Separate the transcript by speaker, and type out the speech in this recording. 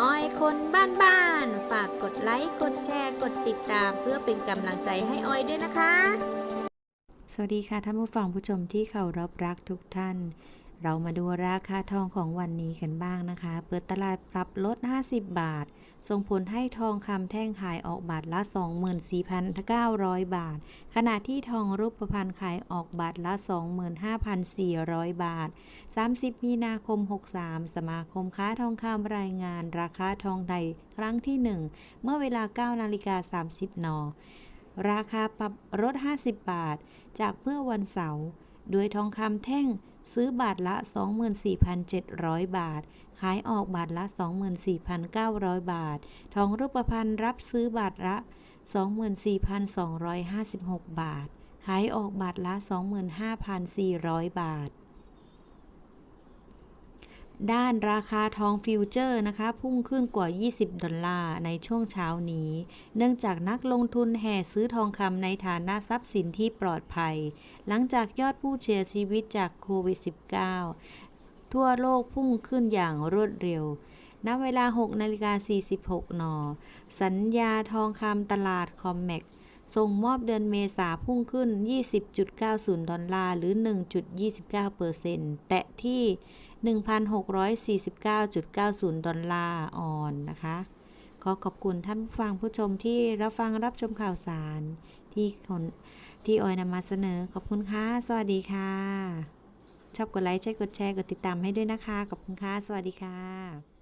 Speaker 1: อ้อยคนบ้านๆ ฝากกดไลค์ กดแชร์ กดติดตาม เพื่อเป็นกำลังใจให้อ้อยด้วยนะคะ
Speaker 2: สวัสดีค่ะท่านผู้ฟังผู้ชมที่เคารพรักทุกท่าน เรามาดูราคาทองของวันนี้กันบ้างนะคะ เปิดตลาดปรับลด 50 บาท ส่งผลให้ทองคำแท่งขายออกบาทละ 24,900 บาท ขณะที่ทองรูปพรรณขายออกบาทละ 25,400 บาท 30 มีนาคม 63 สมาคมค้าทองคำรายงาน ราคาทองไทยครั้งที่ 1 เมื่อเวลา 9 นาฬิกา 30 น ราคาปรับลด 50 บาท จากเมื่อวันเสาร์โดยทองคำแท่ง ซื้อบาทละ 24,700 บาท ขายออกบาทละ 24,900 บาท ทองรูปพรรณรับซื้อบาทละ 24,256 บาท ขายออกบาทละ 25,400 บาท ด้านราคาทองฟิวเจอร์นะคะ พุ่งขึ้นกว่า 20 ดอลลาร์ในช่วงเช้านี้ เนื่องจากนักลงทุนแห่ซื้อทองคำในฐานะทรัพย์สินที่ปลอดภัย หลังจากยอดผู้เสียชีวิตจากโควิด -19 ทั่วโลกพุ่งขึ้นอย่างรวดเร็วณเวลา 6นาฬิกา46 น สัญญาทองคำตลาดคอมแมกส่งมอบเดือนเมษาพุ่งขึ้น 20.90 ดอลลาร์ หรือ 1.29%แตะที่ 1,649.90 ดอลลาร์ออนนะคะ ขอขอบคุณท่านผู้ฟังผู้ชมที่รับฟังรับชมข่าวสาร ที่คนที่ออยนำมาเสนอ ขอบคุณค่ะ สวัสดีค่ะ ชอบกดไลค์ใช่กดแชร์ กดติดตามให้ด้วยนะคะ ขอบคุณค่ะ สวัสดีค่ะ